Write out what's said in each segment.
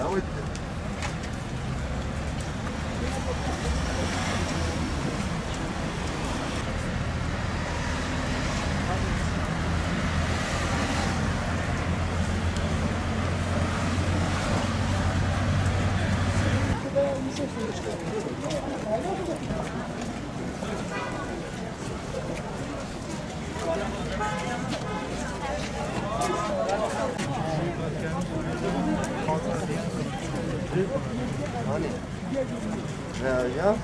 Now it Thank you. Ne hocam?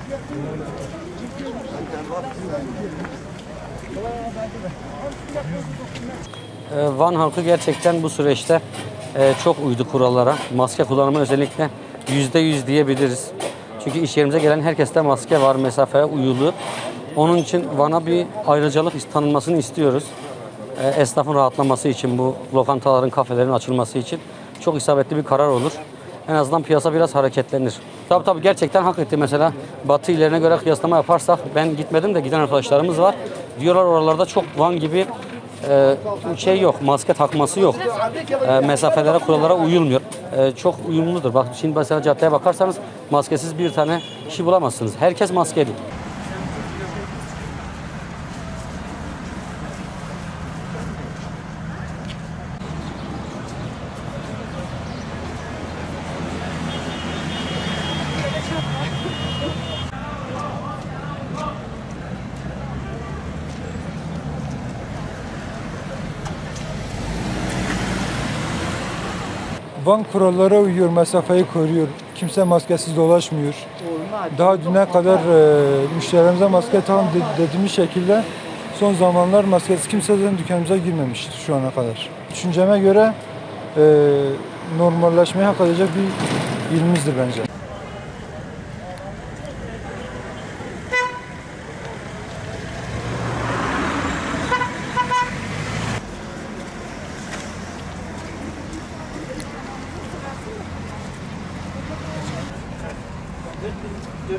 Ee, Van halkı gerçekten bu süreçte e, çok uydu kurallara. Maske kullanımı özellikle yüzde yüz diyebiliriz. Çünkü iş yerimize gelen herkeste maske var, mesafeye uyulu. Onun için Van'a bir ayrıcalık tanınmasını istiyoruz. Ee, Esnafın rahatlaması için, bu lokantaların, kafelerin açılması için çok isabetli bir karar olur. En azından piyasa biraz hareketlenir. Tabii tabii gerçekten hak etti. Mesela Batı illerine göre kıyaslama yaparsak ben gitmedim de giden arkadaşlarımız var. Diyorlar oralarda çok Van gibi e, şey yok, maske takması yok. E, mesafelere, kurallara uyulmuyor. E, çok uyumludur. Bak şimdi mesela caddeye bakarsanız maskesiz bir tane kişi bulamazsınız. Herkes maskeli. Van kurallara uyuyor, mesafeyi koruyor. Kimse maskesiz dolaşmıyor. Daha düne kadar e, müşterilerimize maske takın de- dediğimiz şekilde son zamanlar maskesiz kimse de dükkanımıza girmemiştir şu ana kadar. Düşünceme göre e, normalleşmeyi hak edecek bir ilimizdir bence. Ben